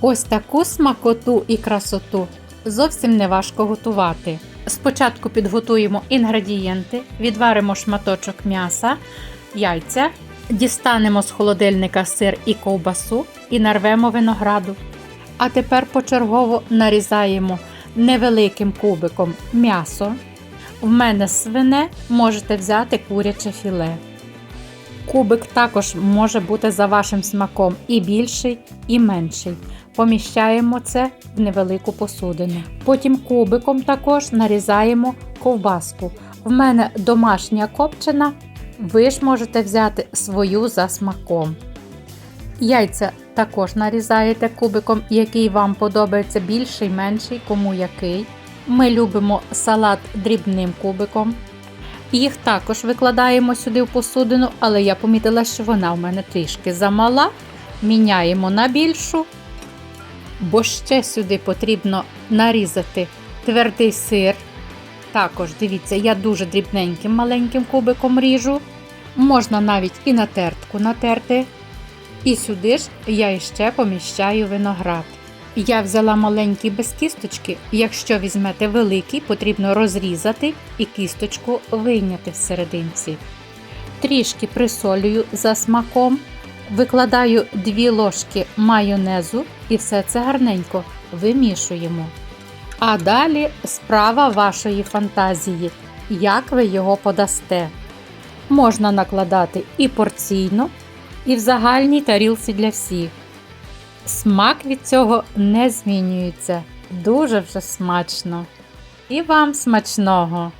Ось таку смакоту і красоту зовсім не важко готувати. Спочатку підготуємо інгредієнти, відваримо шматочок м'яса, яйця, дістанемо з холодильника сир і ковбасу і нарвемо винограду. А тепер почергово нарізаємо невеликим кубиком м'ясо. В мене свине можете взяти куряче філе. Кубик також може бути за вашим смаком і більший, і менший. Поміщаємо це в невелику посудину. Потім кубиком також нарізаємо ковбаску. В мене домашня копчена, ви ж можете взяти свою за смаком. Яйця також нарізаєте кубиком, який вам подобається більший, менший, кому який. Ми любимо салат дрібним кубиком. Їх також викладаємо сюди в посудину, але я помітила, що вона в мене трішки замала. Міняємо на більшу, бо ще сюди потрібно нарізати твердий сир. Також, дивіться, я дуже дрібненьким маленьким кубиком ріжу. Можна навіть і на тертку натерти. І сюди ж я іще поміщаю виноград. Я взяла маленький без кісточки. Якщо візьмете великий, потрібно розрізати і кісточку вийняти всерединці. Трішки присолюю за смаком, викладаю 2 ложки майонезу і все це гарненько вимішуємо. А далі справа вашої фантазії, як ви його подасте. Можна накладати і порційно, і в загальній тарілці для всіх. Смак від цього не змінюється. Дуже вже смачно. І вам смачного!